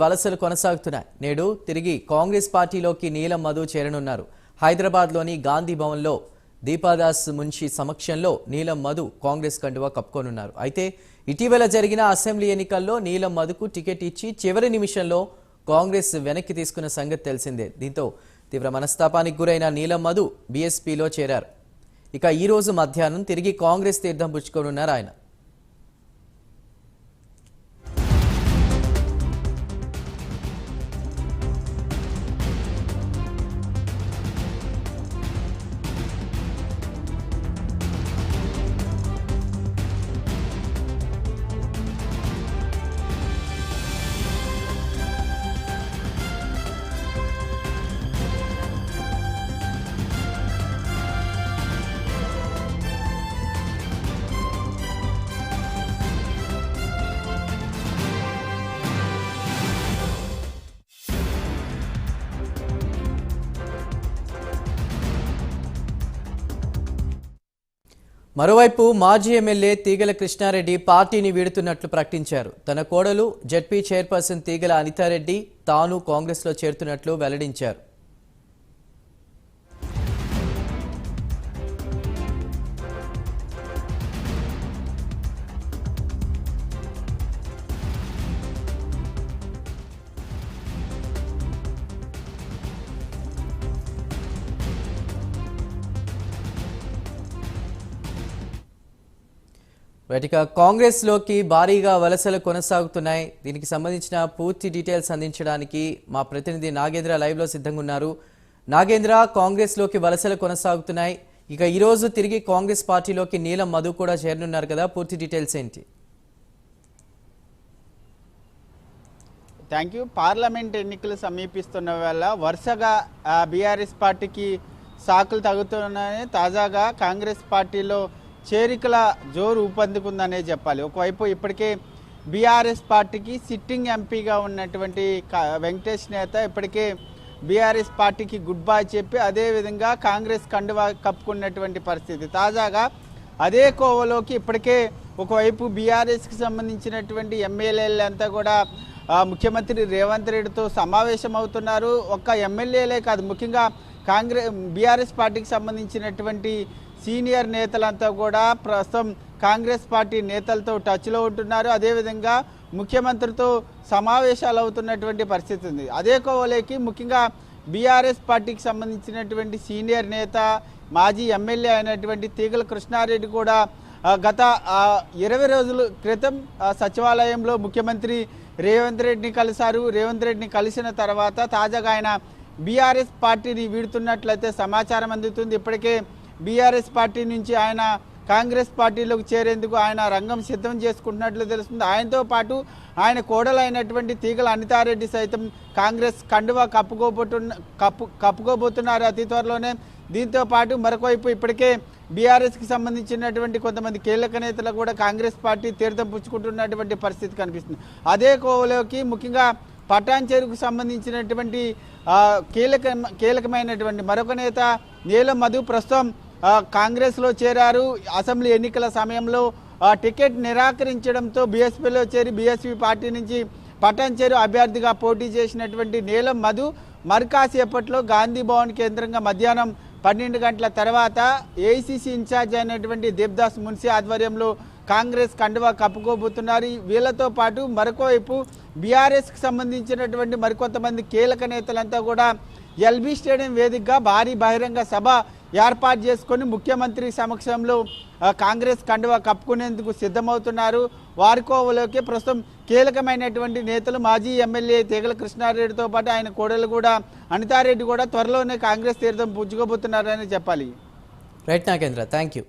వలసలు కొనసాగుతున్నాయి. నేడు తిరిగి కాంగ్రెస్ పార్టీలోకి నీలం మధు చేరనున్నారు. హైదరాబాద్లోని గాంధీ భవన్లో దీపాదాస్ మున్షి సమక్షంలో నీలం మధు కాంగ్రెస్ కండువా కప్పుకోనున్నారు. అయితే ఇటీవల జరిగిన అసెంబ్లీ ఎన్నికల్లో నీలం మధుకు టికెట్ ఇచ్చి చివరి నిమిషంలో కాంగ్రెస్ వెనక్కి తీసుకున్న సంగతి తెలిసిందే. దీంతో తీవ్ర మనస్తాపానికి గురైన నీలం మధు బీఎస్పీలో చేరారు. ఇక ఈ రోజు మధ్యాహ్నం తిరిగి కాంగ్రెస్ తీర్థం పుచ్చుకోనున్నారు ఆయన. మరోవైపు మాజీ ఎమ్మెల్యే తీగల కృష్ణారెడ్డి పార్టీని వీడుతున్నట్లు ప్రకటించారు. తన కోడలు జడ్పీ చైర్పర్సన్ తీగల అనితారెడ్డి తాను కాంగ్రెస్లో చేరుతున్నట్లు వెల్లడించారు. రైట్ కాంగ్రెస్లోకి భారీగా వలసలు కొనసాగుతున్నాయి. దీనికి సంబంధించిన పూర్తి డీటెయిల్స్ అందించడానికి మా ప్రతినిధి నాగేంద్ర లైవ్లో సిద్ధంగా ఉన్నారు నాగేంద్ర కాంగ్రెస్లోకి వలసలు కొనసాగుతున్నాయి. ఇక ఈరోజు తిరిగి కాంగ్రెస్ పార్టీలోకి నీలం మధు కూడా చేరనున్నారు కదా. పూర్తి డీటెయిల్స్ ఏంటి? Thank you. పార్లమెంట్ ఎన్నికలు సమీపిస్తున్న వల్ల వరుసగా బీఆర్ఎస్ పార్టీకి సాకులు తగ్గుతున్నాయని తాజాగా కాంగ్రెస్ పార్టీలో చేరికల జోరు ఊపందుకుందనే చెప్పాలి. ఒకవైపు ఇప్పటికే బీఆర్ఎస్ పార్టీకి సిట్టింగ్ ఎంపీగా ఉన్నటువంటి వెంకటేష్ నేత ఇప్పటికే బీఆర్ఎస్ పార్టీకి గుడ్ బై చెప్పి అదేవిధంగా కాంగ్రెస్ కండువా కప్పుకున్నటువంటి పరిస్థితి. తాజాగా అదే కోవలోకి ఇప్పటికే ఒకవైపు బీఆర్ఎస్కి సంబంధించినటువంటి ఎమ్మెల్యేలంతా కూడా ముఖ్యమంత్రి రేవంత్ రెడ్డితో సమావేశం అవుతున్నారు ఒక్క ఎమ్మెల్యేలే కాదు ముఖ్యంగా కాంగ్రెస్ బీఆర్ఎస్ పార్టీకి సంబంధించినటువంటి సీనియర్ నేతలంతా కూడా ప్రస్తుతం కాంగ్రెస్ పార్టీ నేతలతో టచ్లో ఉంటున్నారు. అదేవిధంగా ముఖ్యమంత్రితో సమావేశాలు అవుతున్నటువంటి పరిస్థితి ఉంది. అదే కోవలేకి ముఖ్యంగా బీఆర్ఎస్ పార్టీకి సంబంధించినటువంటి సీనియర్ నేత మాజీ ఎమ్మెల్యే అయినటువంటి తీగల కృష్ణారెడ్డి కూడా గత ఇరవై రోజుల క్రితం ఆ, సచివాలయంలో ముఖ్యమంత్రి రేవంత్ రెడ్డిని కలిశారు. రేవంత్ రెడ్డిని కలిసిన తర్వాత తాజాగా ఆయన బీఆర్ఎస్ పార్టీని వీడుతున్నట్లయితే సమాచారం అందుతుంది. ఇప్పటికే బీఆర్ఎస్ పార్టీ నుంచి ఆయన కాంగ్రెస్ పార్టీలోకి చేరేందుకు ఆయన రంగం సిద్ధం చేసుకుంటున్నట్లు తెలుస్తుంది. ఆయనతో పాటు ఆయన కోడలైనటువంటి తీగల అనితారెడ్డి సైతం కాంగ్రెస్ కండువా కప్పుకోబోతున్న కప్పు కప్పుకోబోతున్నారు అతి త్వరలోనే. దీంతో పాటు మరొకవైపు ఇప్పటికే బీఆర్ఎస్కి సంబంధించినటువంటి కొంతమంది కీలక నేతలు కూడా కాంగ్రెస్ పార్టీ తీర్థం పుచ్చుకుంటున్నటువంటి పరిస్థితి కనిపిస్తుంది. అదే కోవలోకి ముఖ్యంగా పటాన్ చెరుకు సంబంధించినటువంటి కీలక కీలకమైనటువంటి మరొక నేత నీలం మధు ప్రస్తుతం కాంగ్రెస్లో చేరారు. అసెంబ్లీ ఎన్నికల సమయంలో టికెట్ నిరాకరించడంతో బీఎస్పీలో చేరి బీఎస్పీ పార్టీ నుంచి పటాన్చేరు అభ్యర్థిగా పోటీ చేసినటువంటి నీలం మధు మరికాసేపట్లో గాంధీ భవన్ కేంద్రంగా మధ్యాహ్నం పన్నెండు గంటల తర్వాత ఏఐసిసి ఇన్ఛార్జ్ అయినటువంటి దేవ్దాస్ మున్సీ ఆధ్వర్యంలో కాంగ్రెస్ కండువా కప్పుకోబోతున్నారు. వీళ్ళతో పాటు మరొకవైపు బీఆర్ఎస్కి సంబంధించినటువంటి మరికొంతమంది కీలక నేతలంతా కూడా ఎల్బీ స్టేడియం వేదికగా భారీ బహిరంగ సభ ఏర్పాటు చేసుకొని ముఖ్యమంత్రి సమక్షంలో కాంగ్రెస్ కండువా కప్పుకునేందుకు సిద్ధమవుతున్నారు. వారికోవలోకి ప్రస్తుతం కీలకమైనటువంటి నేతలు మాజీ ఎమ్మెల్యే తీగల కృష్ణారెడ్డితో పాటు ఆయన కోడలు కూడా అనితారెడ్డి కూడా త్వరలోనే కాంగ్రెస్ తీర్థం పుచ్చుకోబోతున్నారని చెప్పాలి. Right Nagendra thank you